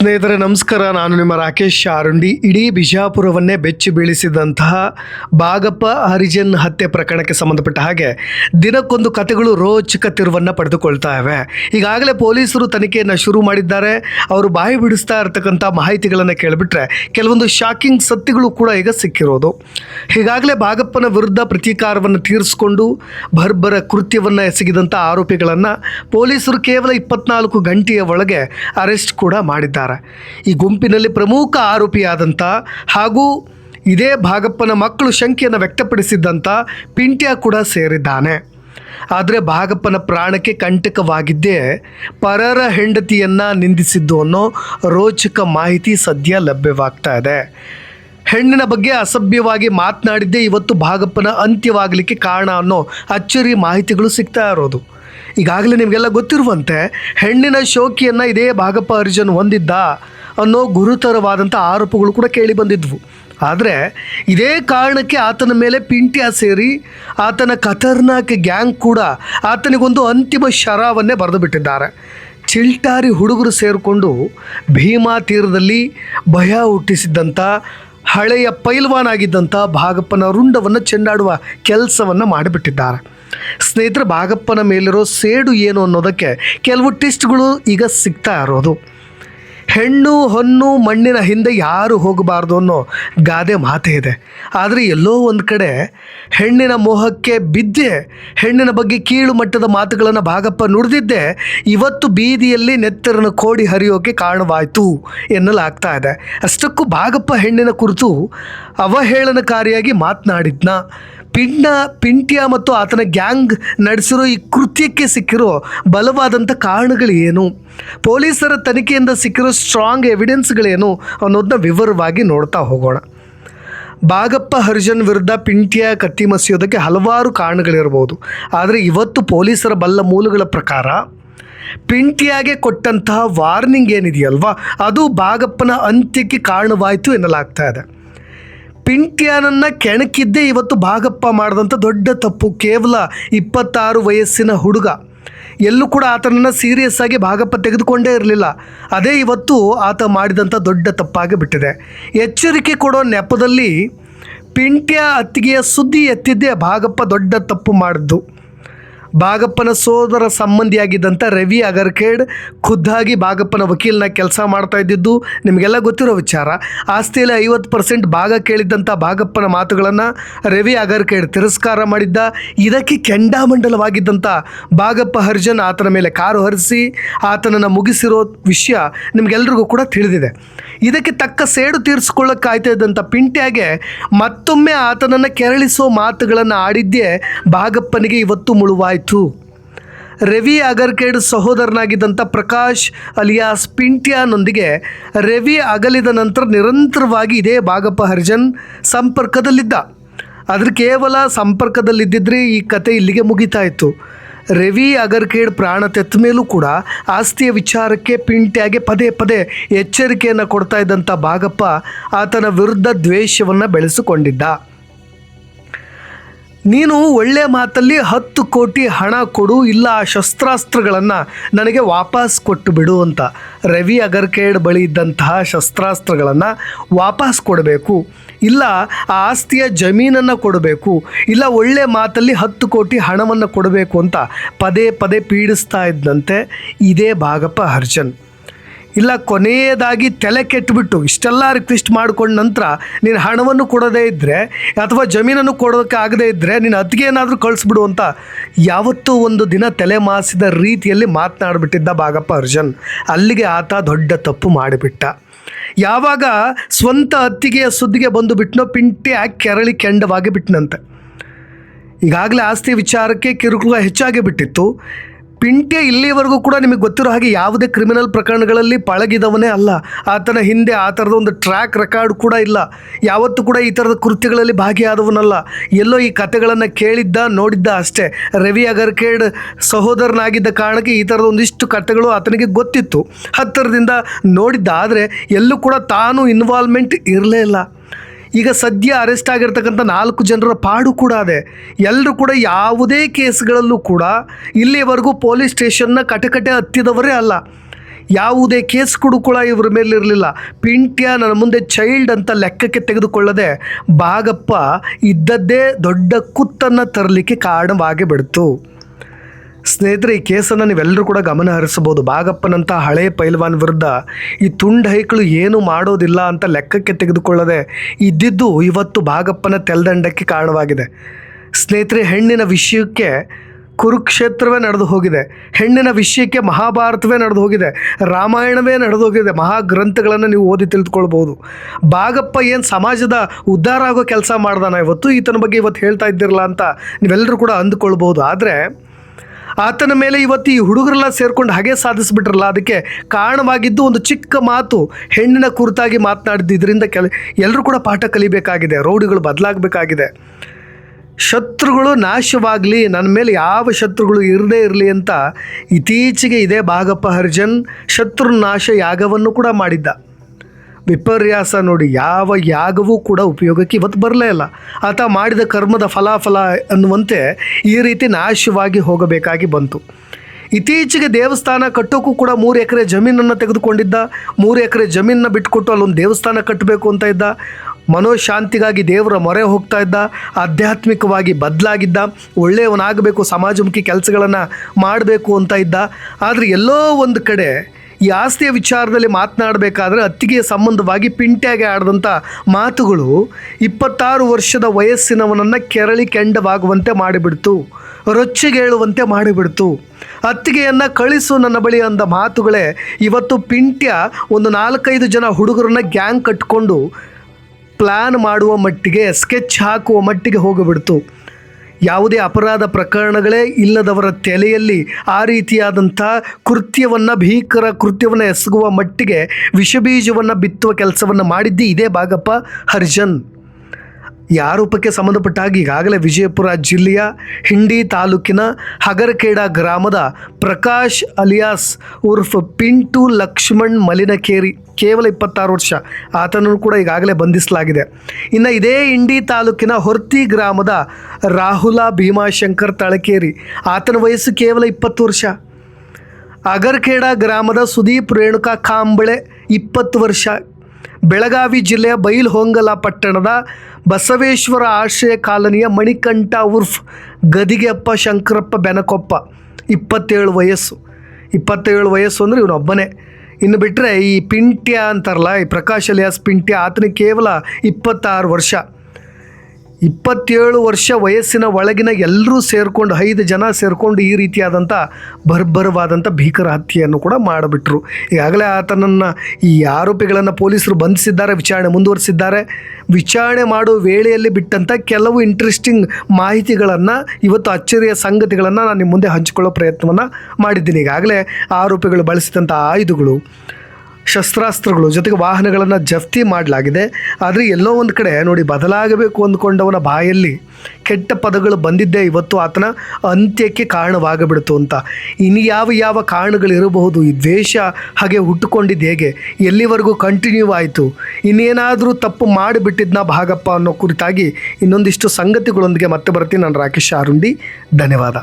ಸ್ನೇಹಿತರೆ, ನಮಸ್ಕಾರ. ನಾನು ನಿಮ್ಮ ರಾಕೇಶ್ ಶಾರುಂಡಿ ಇಡೀ ಬಿಜಾಪುರವನ್ನೇ ಬೆಚ್ಚಿ ಬೀಳಿಸಿದಂತಹ ಬಾಗಪ್ಪ ಹರಿಜನ್ ಹತ್ಯೆ ಪ್ರಕರಣಕ್ಕೆ ಸಂಬಂಧಪಟ್ಟ ಹಾಗೆ ದಿನಕ್ಕೊಂದು ಕಥೆಗಳು ರೋಚಕ ತಿರುವನ್ನು ಪಡೆದುಕೊಳ್ತಾ ಇವೆ. ಈಗಾಗಲೇ ಪೊಲೀಸರು ತನಿಖೆಯನ್ನು ಶುರು ಮಾಡಿದ್ದಾರೆ. ಅವರು ಬಾಯಿ ಬಿಡಿಸ್ತಾ ಇರತಕ್ಕಂಥ ಮಾಹಿತಿಗಳನ್ನು ಕೇಳಿಬಿಟ್ರೆ ಕೆಲವೊಂದು ಶಾಕಿಂಗ್ ಸತ್ಯಗಳು ಕೂಡ ಈಗ ಸಿಕ್ಕಿರೋದು. ಈಗಾಗಲೇ ಬಾಗಪ್ಪನ ವಿರುದ್ಧ ಪ್ರತೀಕಾರವನ್ನು ತೀರಿಸಿಕೊಂಡು ಭರ್ಬರ ಕೃತ್ಯವನ್ನು ಎಸಗಿದಂಥ ಆರೋಪಿಗಳನ್ನು ಪೊಲೀಸರು ಕೇವಲ ಇಪ್ಪತ್ನಾಲ್ಕು ಗಂಟೆಯ ಒಳಗೆ ಅರೆಸ್ಟ್ ಕೂಡ ಮಾಡಿದ್ದಾರೆ. ಈ ಗುಂಪಿನಲ್ಲಿ ಪ್ರಮುಖ ಆರೋಪಿಯಾದಂಥ ಹಾಗೂ ಇದೇ ಭಾಗಪ್ಪನ ಮಕ್ಕಳು ಶಂಕೆಯನ್ನು ವ್ಯಕ್ತಪಡಿಸಿದ್ದಂಥ ಪಿಂಟ್ಯ ಕೂಡ ಸೇರಿದ್ದಾನೆ. ಆದರೆ ಭಾಗಪ್ಪನ ಪ್ರಾಣಕ್ಕೆ ಕಂಟಕವಾಗಿದ್ದೇ ಪರರ ಹೆಂಡತಿಯನ್ನು ನಿಂದಿಸಿದ್ದು ಅನ್ನೋ ರೋಚಕ ಮಾಹಿತಿ ಸದ್ಯ ಲಭ್ಯವಾಗ್ತಾ ಇದೆ. ಹೆಣ್ಣಿನ ಬಗ್ಗೆ ಅಸಭ್ಯವಾಗಿ ಮಾತನಾಡಿದ್ದೇ ಇವತ್ತು ಭಾಗಪ್ಪನ ಅಂತ್ಯವಾಗಲಿಕ್ಕೆ ಕಾರಣ ಅನ್ನೋ ಅಚ್ಚರಿ ಮಾಹಿತಿಗಳು ಸಿಗ್ತಾ ಇರೋದು. ಈಗಾಗಲೇ ನಿಮಗೆಲ್ಲ ಗೊತ್ತಿರುವಂತೆ ಹೆಣ್ಣಿನ ಶೋಕಿಯನ್ನು ಇದೇ ಭಾಗಪ್ಪ ಅರ್ಜುನ್ ಹೊಂದಿದ್ದ ಅನ್ನೋ ಗುರುತರವಾದಂಥ ಆರೋಪಗಳು ಕೂಡ ಕೇಳಿ ಬಂದಿದ್ವು. ಆದರೆ ಇದೇ ಕಾರಣಕ್ಕೆ ಆತನ ಮೇಲೆ ಪಿಂಟ್ಯ ಸೇರಿ ಆತನ ಖತರ್ನಾಕ್ ಗ್ಯಾಂಗ್ ಕೂಡ ಆತನಿಗೊಂದು ಅಂತಿಮ ಶರಾವನ್ನೇ ಬರೆದು ಬಿಟ್ಟಿದ್ದಾರೆ ಚಿಲ್ಟಾರಿ ಹುಡುಗರು ಸೇರಿಕೊಂಡು ಭೀಮಾ ತೀರದಲ್ಲಿ ಭಯ ಹುಟ್ಟಿಸಿದ್ದಂಥ, ಹಳೆಯ ಪೈಲ್ವಾನ್ ಆಗಿದ್ದಂಥ ಭಾಗಪ್ಪನ ರುಂಡವನ್ನು ಚೆಂಡಾಡುವ ಕೆಲಸವನ್ನು ಮಾಡಿಬಿಟ್ಟಿದ್ದಾರೆ. ಸ್ನೇಹಿತರೆ ಭಾಗಪ್ಪನ ಮೇಲಿರೋ ಸೇಡು ಏನು ಅನ್ನೋದಕ್ಕೆ ಕೆಲವು ಟಿಸ್ಟ್ಗಳು ಈಗ ಸಿಗ್ತಾ ಇರೋದು. ಹೆಣ್ಣು, ಹೊನ್ನು, ಮಣ್ಣಿನ ಹಿಂದೆ ಯಾರು ಹೋಗಬಾರ್ದು ಅನ್ನೋ ಗಾದೆ ಮಾತೇ ಇದೆ. ಆದರೆ ಎಲ್ಲೋ ಒಂದು ಕಡೆ ಹೆಣ್ಣಿನ ಮೋಹಕ್ಕೆ ಬಿದ್ದೆ, ಹೆಣ್ಣಿನ ಬಗ್ಗೆ ಕೀಳು ಮಟ್ಟದ ಮಾತುಗಳನ್ನು ಭಾಗಪ್ಪ ನುಡಿದಿದ್ದೆ ಇವತ್ತು ಬೀದಿಯಲ್ಲಿ ನೆತ್ತರನ ಕೋಡಿ ಹರಿಯೋಕೆ ಕಾರಣವಾಯಿತು ಎನ್ನಲಾಗ್ತಾ ಇದೆ. ಅಷ್ಟಕ್ಕೂ ಭಾಗಪ್ಪ ಹೆಣ್ಣಿನ ಕುರಿತು ಅವಹೇಳನಕಾರಿಯಾಗಿ ಮಾತನಾಡಿದ್ನ. ಪಿಂಡ ಪಿಂಟ್ಯ ಮತ್ತು ಆತನ ಗ್ಯಾಂಗ್ ನಡೆಸಿರೋ ಈ ಕೃತ್ಯಕ್ಕೆ ಸಿಕ್ಕಿರೋ ಬಲವಾದಂಥ ಕಾರಣಗಳೇನು? ಪೊಲೀಸರ ತನಿಖೆಯಿಂದ ಸಿಕ್ಕಿರೋ ಸ್ಟ್ರಾಂಗ್ ಎವಿಡೆನ್ಸ್ಗಳೇನು ಅನ್ನೋದನ್ನ ವಿವರವಾಗಿ ನೋಡ್ತಾ ಹೋಗೋಣ. ಬಾಗಪ್ಪ ಹರಿಜನ್ ವಿರುದ್ಧ ಪಿಂಟ್ಯ, ಕತ್ತಿ ಮಸಿಯೋದಕ್ಕೆ ಹಲವಾರು ಕಾರಣಗಳಿರ್ಬೋದು. ಆದರೆ ಇವತ್ತು ಪೊಲೀಸರ ಬಲ್ಲ ಮೂಲಗಳ ಪ್ರಕಾರ ಪಿಂಟಿಯಾಗೆ ಕೊಟ್ಟಂತಹ ವಾರ್ನಿಂಗ್ ಏನಿದೆಯಲ್ವಾ? ಅದು ಬಾಗಪ್ಪನ ಅಂತ್ಯಕ್ಕೆ ಕಾರಣವಾಯಿತು ಎನ್ನಲಾಗ್ತಾ ಇದೆ. ಪಿಂಟ್ಯಾನನ್ನು ಕೆಣಕಿದ್ದೇ ಇವತ್ತು ಭಾಗಪ್ಪ ಮಾಡಿದಂಥ ದೊಡ್ಡ ತಪ್ಪು. ಕೇವಲ ಇಪ್ಪತ್ತಾರು ವಯಸ್ಸಿನ ಹುಡುಗ. ಎಲ್ಲೂ ಕೂಡ ಆತನನ್ನು ಸೀರಿಯಸ್ ಆಗಿ ಭಾಗಪ್ಪ ತೆಗೆದುಕೊಂಡೇ ಇರಲಿಲ್ಲ. ಅದೇ ಇವತ್ತು ಆತ ಮಾಡಿದಂಥ ದೊಡ್ಡ ತಪ್ಪಾಗಿ ಬಿಟ್ಟಿದೆ. ಎಚ್ಚರಿಕೆ ಕೊಡೋ ನೆಪದಲ್ಲಿ ಪಿಂಟ್ಯ ಅತ್ತಿಗೆಯ ಸುದ್ದಿ ಎತ್ತಿದ್ದೇ ಭಾಗಪ್ಪ ದೊಡ್ಡ ತಪ್ಪು ಮಾಡಿದ್ದು. ಭಾಗಪ್ಪನ ಸೋದರ ಸಂಬಂಧಿಯಾಗಿದ್ದಂಥ ರವಿ ಅಗರ್ಖೇಡ್ ಖುದ್ದಾಗಿ ಬಾಗಪ್ಪನ ವಕೀಲನ ಕೆಲಸ ಮಾಡ್ತಾ ಇದ್ದಿದ್ದು ನಿಮಗೆಲ್ಲ ಗೊತ್ತಿರೋ ವಿಚಾರ. ಆಸ್ತಿಯಲ್ಲಿ ಐವತ್ತು ಪರ್ಸೆಂಟ್ ಭಾಗ ಕೇಳಿದ್ದಂಥ ಭಾಗಪ್ಪನ ಮಾತುಗಳನ್ನು ರವಿ ಅಗರ್ಖೇಡ್ ತಿರಸ್ಕಾರ ಮಾಡಿದ್ದ, ಇದಕ್ಕೆ ಕೆಂಡಾಮಂಡಲವಾಗಿದ್ದಂಥ ಬಾಗಪ್ಪ ಹರ್ಜನ್ ಆತನ ಮೇಲೆ ಕಾರು ಹರಿಸಿ ಆತನನ್ನು ಮುಗಿಸಿರೋ ವಿಷಯ ನಿಮಗೆಲ್ರಿಗೂ ಕೂಡ ತಿಳಿದಿದೆ. ಇದಕ್ಕೆ ತಕ್ಕ ಸೇಡು ತೀರಿಸ್ಕೊಳ್ಳೋಕೆ ಕಾಯ್ತಾ ಇದ್ದಂಥ ಪಿಂಟ್ಯಾಗೆ ಮತ್ತೊಮ್ಮೆ ಆತನನ್ನು ಕೆರಳಿಸೋ ಮಾತುಗಳನ್ನು ಆಡಿದ್ದೇ ಬಾಗಪ್ಪನಿಗೆ ಇವತ್ತು ಮುಳುವಾಯಿತು. ರವಿ ಅಗರ್ಕೇಡ್ ಸಹೋದರನಾಗಿದ್ದಂಥ ಪ್ರಕಾಶ್ ಅಲಿಯಾಸ್ ಪಿಂಟ್ಯಾನೊಂದಿಗೆ ರವಿ ಅಗಲಿದ ನಂತರ ನಿರಂತರವಾಗಿ ಇದೇ ಭಾಗಪ್ಪ ಹರಿಜನ್ ಸಂಪರ್ಕದಲ್ಲಿದ್ದ. ಆದರೆ ಕೇವಲ ಸಂಪರ್ಕದಲ್ಲಿದ್ದಿದ್ರೆ ಈ ಕತೆ ಇಲ್ಲಿಗೆ ಮುಗಿತಾ ಇತ್ತು. ರವಿ ಅಗರ್ಕೇಡ್ ಪ್ರಾಣ ತೆತ್ತ ಮೇಲೂ ಕೂಡ ಆಸ್ತಿಯ ವಿಚಾರಕ್ಕೆ ಪಿಂಟ್ಯಾಗೆ ಪದೇ ಪದೇ ಎಚ್ಚರಿಕೆಯನ್ನು ಕೊಡ್ತಾ ಇದ್ದಂಥ ಭಾಗಪ್ಪ ಆತನ ವಿರುದ್ಧ ದ್ವೇಷವನ್ನು ಬೆಳೆಸಿಕೊಂಡಿದ್ದ. ನೀನು ಒಳ್ಳೆ ಮಾತಲ್ಲಿ ಹತ್ತು ಕೋಟಿ ಹಣ ಕೊಡು, ಇಲ್ಲ ಆ ಶಸ್ತ್ರಾಸ್ತ್ರಗಳನ್ನು ನನಗೆ ವಾಪಸ್ ಕೊಟ್ಟು ಬಿಡು ಅಂತ. ರವಿ ಅಗರ್ಕೇಡ್ ಬಳಿ ಇದ್ದಂತಹ ಶಸ್ತ್ರಾಸ್ತ್ರಗಳನ್ನು ವಾಪಸ್ ಕೊಡಬೇಕು, ಇಲ್ಲ ಆ ಆಸ್ತಿಯ ಜಮೀನನ್ನು ಕೊಡಬೇಕು, ಇಲ್ಲ ಒಳ್ಳೆ ಮಾತಲ್ಲಿ ಹತ್ತು ಕೋಟಿ ಹಣವನ್ನು ಕೊಡಬೇಕು ಅಂತ ಪದೇ ಪದೇ ಪೀಡಿಸ್ತಾ ಇದ್ದಂತೆ ಇದೇ ಭಾಗಪ್ಪ ಹರ್ಜನ್. ಇಲ್ಲ ಕೊನೆಯದಾಗಿ ತಲೆ ಕೆಟ್ಟುಬಿಟ್ಟು ಇಷ್ಟೆಲ್ಲ ರಿಕ್ವೆಸ್ಟ್ ಮಾಡ್ಕೊಂಡ ನಂತರ ನೀನು ಹಣವನ್ನು ಕೊಡದೇ ಇದ್ದರೆ ಅಥವಾ ಜಮೀನನ್ನು ಕೊಡೋದಕ್ಕೆ ಆಗದೇ ಇದ್ದರೆ ನೀನು ಅತ್ತಿಗೆ ಏನಾದರೂ ಕಳಿಸ್ಬಿಡು ಅಂತ ಯಾವತ್ತೂ ಒಂದು ದಿನ ತಲೆ ಮಾಸಿದ ರೀತಿಯಲ್ಲಿ ಮಾತನಾಡಿಬಿಟ್ಟಿದ್ದ ಭಾಗಪ್ಪ ಅರ್ಜುನ್. ಅಲ್ಲಿಗೆ ಆತ ದೊಡ್ಡ ತಪ್ಪು ಮಾಡಿಬಿಟ್ಟ. ಯಾವಾಗ ಸ್ವಂತ ಅತ್ತಿಗೆಯ ಸುದ್ದಿಗೆ ಬಂದು ಪಿಂಟಿ ಪಿಂಟೆ ಕೆರಳಿ ಕೆಂಡವಾಗಿ ಬಿಟ್ಟನಂತೆ ಈಗಾಗಲೇ ಆಸ್ತಿ ವಿಚಾರಕ್ಕೆ ಕಿರುಕುಳ ಹೆಚ್ಚಾಗಿ ಬಿಟ್ಟಿತ್ತು. ಪಿಂಟ್ಯ ಇಲ್ಲಿವರೆಗೂ ಕೂಡ ನಿಮಗೆ ಗೊತ್ತಿರೋ ಹಾಗೆ ಯಾವುದೇ ಕ್ರಿಮಿನಲ್ ಪ್ರಕರಣಗಳಲ್ಲಿ ಪಳಗಿದವನೇ ಅಲ್ಲ. ಆತನ ಹಿಂದೆ ಆ ಥರದ ಒಂದು ಟ್ರ್ಯಾಕ್ ರೆಕಾರ್ಡ್ ಕೂಡ ಇಲ್ಲ. ಯಾವತ್ತೂ ಕೂಡ ಈ ಥರದ ಕೃತ್ಯಗಳಲ್ಲಿ ಭಾಗಿಯಾದವನಲ್ಲ. ಎಲ್ಲೋ ಈ ಕತೆಗಳನ್ನು ಕೇಳಿದ್ದ, ನೋಡಿದ್ದ ಅಷ್ಟೇ. ರವಿ ಅಗರ್ಕೇಡ್ ಸಹೋದರನಾಗಿದ್ದ ಕಾರಣಕ್ಕೆ ಈ ಥರದ ಒಂದಿಷ್ಟು ಕತೆಗಳು ಆತನಿಗೆ ಗೊತ್ತಿತ್ತು. ಹತ್ತಿರದಿಂದ ನೋಡಿದ್ದ, ಆದರೆ ಎಲ್ಲೂ ಕೂಡ ತಾನು ಇನ್ವಾಲ್ವ್ಮೆಂಟ್ ಇರಲೇ ಇಲ್ಲ. ಈಗ ಸದ್ಯ ಅರೆಸ್ಟ್ ಆಗಿರ್ತಕ್ಕಂಥ ನಾಲ್ಕು ಜನರ ಪಾಡು ಕೂಡ ಅದೇ. ಎಲ್ಲರೂ ಕೂಡ ಯಾವುದೇ ಕೇಸ್ಗಳಲ್ಲೂ ಕೂಡ ಇಲ್ಲಿವರೆಗೂ ಪೊಲೀಸ್ ಸ್ಟೇಷನ್ನ ಕಟಕಟೆ ಹತ್ತಿದವರೇ ಅಲ್ಲ. ಯಾವುದೇ ಕೇಸ್ ಕೂಡ ಇವರ ಮೇಲೆ ಇರಲಿಲ್ಲ. ಪಿಂಟ್ಯ ನನ್ನ ಮುಂದೆ ಚೈಲ್ಡ್ ಅಂತ ಲೆಕ್ಕಕ್ಕೆ ತೆಗೆದುಕೊಳ್ಳದೆ ಭಾಗಪ್ಪ ಇದ್ದದ್ದೇ ದೊಡ್ಡ ಕುತ್ತನ್ನು ತರಲಿಕ್ಕೆ ಕಾರಣವಾಗಿ ಬಿಡ್ತು. ಸ್ನೇಹಿತರೆ, ಈ ಕೇಸನ್ನು ನೀವೆಲ್ಲರೂ ಕೂಡ ಗಮನ ಹರಿಸಬಹುದು. ಬಾಗಪ್ಪನಂಥ ಹಳೆ ಪೈಲ್ವಾನ್ ವಿರುದ್ಧ ಈ ತುಂಡ ಹೈಕಳು ಏನು ಮಾಡೋದಿಲ್ಲ ಅಂತ ಲೆಕ್ಕಕ್ಕೆ ತೆಗೆದುಕೊಳ್ಳದೆ ಇದ್ದಿದ್ದು ಇವತ್ತು ಬಾಗಪ್ಪನ ತೆಲ್ದಂಡಕ್ಕೆ ಕಾರಣವಾಗಿದೆ. ಸ್ನೇಹಿತರೆ, ಹೆಣ್ಣಿನ ವಿಷಯಕ್ಕೆ ಕುರುಕ್ಷೇತ್ರವೇ ನಡೆದು ಹೋಗಿದೆ. ಹೆಣ್ಣಿನ ವಿಷಯಕ್ಕೆ ಮಹಾಭಾರತವೇ ನಡೆದು ಹೋಗಿದೆ. ರಾಮಾಯಣವೇ ನಡೆದು ಹೋಗಿದೆ. ಮಹಾಗ್ರಂಥಗಳನ್ನು ನೀವು ಓದಿ ತಿಳಿದುಕೊಳ್ಬೋದು ಬಾಗಪ್ಪ ಏನು ಸಮಾಜದ ಉದ್ಧಾರ ಆಗೋ ಕೆಲಸ ಮಾಡ್ದಾನ? ಇವತ್ತು ಈತನ ಬಗ್ಗೆ ಇವತ್ತು ಹೇಳ್ತಾ ಇದ್ದಿರಲ್ಲ ಅಂತ ನೀವೆಲ್ಲರೂ ಕೂಡ ಅಂದುಕೊಳ್ಬೋದು ಆದರೆ ಆತನ ಮೇಲೆ ಇವತ್ತು ಈ ಹುಡುಗರೆಲ್ಲ ಸೇರ್ಕೊಂಡು ಹಾಗೆ ಸಾಧಿಸ್ಬಿಟ್ರಲ್ಲ, ಅದಕ್ಕೆ ಕಾರಣವಾಗಿದ್ದು ಒಂದು ಚಿಕ್ಕ ಮಾತು, ಹೆಣ್ಣಿನ ಕುರಿತಾಗಿ ಮಾತನಾಡಿದ್ದು ಇದರಿಂದ ಕೆಲ ಎಲ್ಲರೂ ಕೂಡ ಪಾಠ ಕಲಿಬೇಕಾಗಿದೆ, ರೌಡಿಗಳು ಬದಲಾಗಬೇಕಾಗಿದೆ. ಶತ್ರುಗಳು ನಾಶವಾಗಲಿ, ನನ್ನ ಮೇಲೆ ಯಾವ ಶತ್ರುಗಳು ಇರದೇ ಇರಲಿ ಅಂತ ಇತ್ತೀಚೆಗೆ ಇದೇ ಭಾಗಪ್ಪ ಹರಿಜನ್ ಶತ್ರು ನಾಶ ಯಾಗವನ್ನು ಕೂಡ ಮಾಡಿದ್ದ. ವಿಪರ್ಯಾಸ ನೋಡಿ, ಯಾವ ಯಾಗವೂ ಕೂಡ ಉಪಯೋಗಕ್ಕೆ ಇವತ್ತು ಬರಲೇ ಇಲ್ಲ. ಆತ ಮಾಡಿದ ಕರ್ಮದ ಫಲಾಫಲ ಅನ್ನುವಂತೆ ಈ ರೀತಿ ನಾಶವಾಗಿ ಹೋಗಬೇಕಾಗಿ ಬಂತು. ಇತ್ತೀಚೆಗೆ ದೇವಸ್ಥಾನ ಕಟ್ಟೋಕ್ಕೂ ಕೂಡ ಮೂರು ಎಕರೆ ಜಮೀನನ್ನು ತೆಗೆದುಕೊಂಡಿದ್ದ, ಮೂರು ಎಕರೆ ಜಮೀನನ್ನ ಬಿಟ್ಕೊಟ್ಟು ಅಲ್ಲೊಂದು ದೇವಸ್ಥಾನ ಕಟ್ಟಬೇಕು ಅಂತ ಇದ್ದ, ಮನೋಶಾಂತಿಗಾಗಿ ದೇವರ ಮೊರೆ ಹೋಗ್ತಾ ಇದ್ದ, ಆಧ್ಯಾತ್ಮಿಕವಾಗಿ ಬದಲಾಗಿದ್ದ, ಒಳ್ಳೆಯವನಾಗಬೇಕು, ಸಮಾಜಮುಖಿ ಕೆಲಸಗಳನ್ನು ಮಾಡಬೇಕು ಅಂತ ಇದ್ದ, ಆದರೆ ಎಲ್ಲೋ ಒಂದು ಕಡೆ ಈ ಆಸ್ತಿಯ ವಿಚಾರದಲ್ಲಿ ಮಾತನಾಡಬೇಕಾದ್ರೆ ಅತ್ತಿಗೆಯ ಸಂಬಂಧವಾಗಿ ಪಿಂಟ್ಯಾಗೆ ಆಡಿದಂಥ ಮಾತುಗಳು ಇಪ್ಪತ್ತಾರು ವರ್ಷದ ವಯಸ್ಸಿನವನನ್ನು ಕೆರಳಿ ಕೆಂಡವಾಗುವಂತೆ ಮಾಡಿಬಿಡ್ತು, ರೊಚ್ಚಿಗೇಳುವಂತೆ ಮಾಡಿಬಿಡ್ತು. ಅತ್ತಿಗೆಯನ್ನು ಕಳಿಸು ನನ್ನ ಬಳಿ ಅಂದ ಮಾತುಗಳೇ, ಇವತ್ತು ಪಿಂಟ್ಯ ಒಂದು ನಾಲ್ಕೈದು ಜನ ಹುಡುಗರನ್ನ ಗ್ಯಾಂಗ್ ಕಟ್ಕೊಂಡು ಪ್ಲ್ಯಾನ್ ಮಾಡುವ ಮಟ್ಟಿಗೆ, ಸ್ಕೆಚ್ ಹಾಕುವ ಮಟ್ಟಿಗೆ ಹೋಗಿಬಿಡ್ತು. ಯಾವುದೇ ಅಪರಾಧ ಪ್ರಕರಣಗಳೇ ಇಲ್ಲದವರ ತಲೆಯಲ್ಲಿ ಆ ರೀತಿಯಾದಂಥ ಕೃತ್ಯವನ್ನು, ಭೀಕರ ಕೃತ್ಯವನ್ನು ಎಸಗುವ ಮಟ್ಟಿಗೆ ವಿಷಬೀಜವನ್ನು ಬಿತ್ತುವ ಕೆಲಸವನ್ನು ಮಾಡಿದ್ದಿ ಇದೇ ಭಾಗಪ್ಪ ಹರಿಜನ್. ಈ ಆರೋಪಕ್ಕೆ ಸಂಬಂಧಪಟ್ಟ ಈಗಾಗಲೇ ವಿಜಯಪುರ ಜಿಲ್ಲೆಯ ಹಿಂಡಿ ತಾಲೂಕಿನ ಹಗರಖೇಡ ಗ್ರಾಮದ ಪ್ರಕಾಶ್ ಅಲಿಯಾಸ್ ಉರ್ಫ್ ಪಿಂಟು ಲಕ್ಷ್ಮಣ್ ಮಲಿನಕೇರಿ, ಕೇವಲ ಇಪ್ಪತ್ತಾರು ವರ್ಷ. ಆತನನ್ನು ಕೂಡ ಈಗಾಗಲೇ ಬಂಧಿಸಲಾಗಿದೆ. ಇನ್ನು ಇದೇ ಹಿಂಡಿ ತಾಲೂಕಿನ ಹೊರ್ತಿ ಗ್ರಾಮದ ರಾಹುಲ ಭೀಮಾಶಂಕರ್ ತಳಕೇರಿ, ಆತನ ವಯಸ್ಸು ಕೇವಲ ಇಪ್ಪತ್ತು ವರ್ಷ. ಅಗರ್ಖೇಡ ಗ್ರಾಮದ ಸುದೀಪ್ ರೇಣುಕಾ ಕಾಂಬಳೆ, ಇಪ್ಪತ್ತು ವರ್ಷ. ಬೆಳಗಾವಿ ಜಿಲ್ಲೆಯ ಬೈಲ್ಹೊಂಗಲ ಪಟ್ಟಣದ ಬಸವೇಶ್ವರ ಆಶ್ರಯ ಕಾಲನಿಯ ಮಣಿಕಂಠ ಉರ್ಫ್ ಗದಿಗೆಪ್ಪ ಶಂಕರಪ್ಪ ಬೆನಕೊಪ್ಪ, ಇಪ್ಪತ್ತೇಳು ವಯಸ್ಸು. ಇಪ್ಪತ್ತೇಳು ವಯಸ್ಸು ಅಂದರೆ ಇವನೊಬ್ಬನೇ ಇನ್ನು ಬಿಟ್ಟರೆ ಈ ಪಿಂಟ್ಯ ಅಂತಾರಲ್ಲ, ಈ ಪ್ರಕಾಶ್ ಅಲಿಯಾಸ್ ಪಿಂಟ್ಯ, ಆತನಿಗೆ ಕೇವಲ ಇಪ್ಪತ್ತಾರು ವರ್ಷ. ಇಪ್ಪತ್ತೇಳು ವರ್ಷ ವಯಸ್ಸಿನ ಒಳಗಿನ ಎಲ್ಲರೂ ಸೇರಿಕೊಂಡು, ಐದು ಜನ ಸೇರಿಕೊಂಡು ಈ ರೀತಿಯಾದಂಥ ಬರ್ಬರವಾದಂಥ ಭೀಕರ ಹತ್ಯೆಯನ್ನು ಕೂಡ ಮಾಡಿಬಿಟ್ರು. ಈಗಾಗಲೇ ಆತನನ್ನು ಈ ಆರೋಪಿಗಳನ್ನು ಪೊಲೀಸರು ಬಂಧಿಸಿದ್ದಾರೆ, ವಿಚಾರಣೆ ಮುಂದುವರಿಸಿದ್ದಾರೆ. ವಿಚಾರಣೆ ಮಾಡುವ ವೇಳೆಯಲ್ಲಿ ಬಿಟ್ಟಂಥ ಕೆಲವು ಇಂಟ್ರೆಸ್ಟಿಂಗ್ ಮಾಹಿತಿಗಳನ್ನು, ಇವತ್ತು ಅಚ್ಚರಿಯ ಸಂಗತಿಗಳನ್ನು ನಾನು ನಿಮ್ಮ ಮುಂದೆ ಹಂಚಿಕೊಳ್ಳೋ ಪ್ರಯತ್ನವನ್ನು ಮಾಡಿದ್ದೀನಿ. ಈಗಾಗಲೇ ಆರೋಪಿಗಳು ಬಳಸಿದಂಥ ಆಯುಧಗಳು ಶಸ್ತ್ರಾಸ್ತ್ರಗಳು ಜೊತೆಗೆ ವಾಹನಗಳನ್ನು ಜಪ್ತಿ ಮಾಡಲಾಗಿದೆ. ಆದರೆ ಎಲ್ಲೋ ಒಂದು ಕಡೆ ನೋಡಿ ಬದಲಾಗಬೇಕು ಅಂದ್ಕೊಂಡವನ ಬಾಯಲ್ಲಿ ಕೆಟ್ಟ ಪದಗಳು ಬಂದಿದ್ದೇ ಇವತ್ತು ಆತನ ಅಂತ್ಯಕ್ಕೆ ಕಾರಣವಾಗಬಿಡ್ತು ಅಂತ. ಇನ್ನು ಯಾವ ಯಾವ ಕಾರಣಗಳಿರಬಹುದು? ಈ ದ್ವೇಷ ಹಾಗೆ ಹುಟ್ಟುಕೊಂಡಿದ್ದು ಹೇಗೆ? ಎಲ್ಲಿವರೆಗೂ ಕಂಟಿನ್ಯೂ ಆಯಿತು? ಇನ್ನೇನಾದರೂ ತಪ್ಪು ಮಾಡಿಬಿಟ್ಟಿದ್ನ ಭಾಗಪ್ಪ ಅನ್ನೋ ಕುರಿತಾಗಿ ಇನ್ನೊಂದಿಷ್ಟು ಸಂಗತಿಗಳೊಂದಿಗೆ ಮತ್ತೆ ಬರ್ತೀನಿ. ನಾನು ರಾಕೇಶ್ ಆರುಂಡಿ. ಧನ್ಯವಾದ.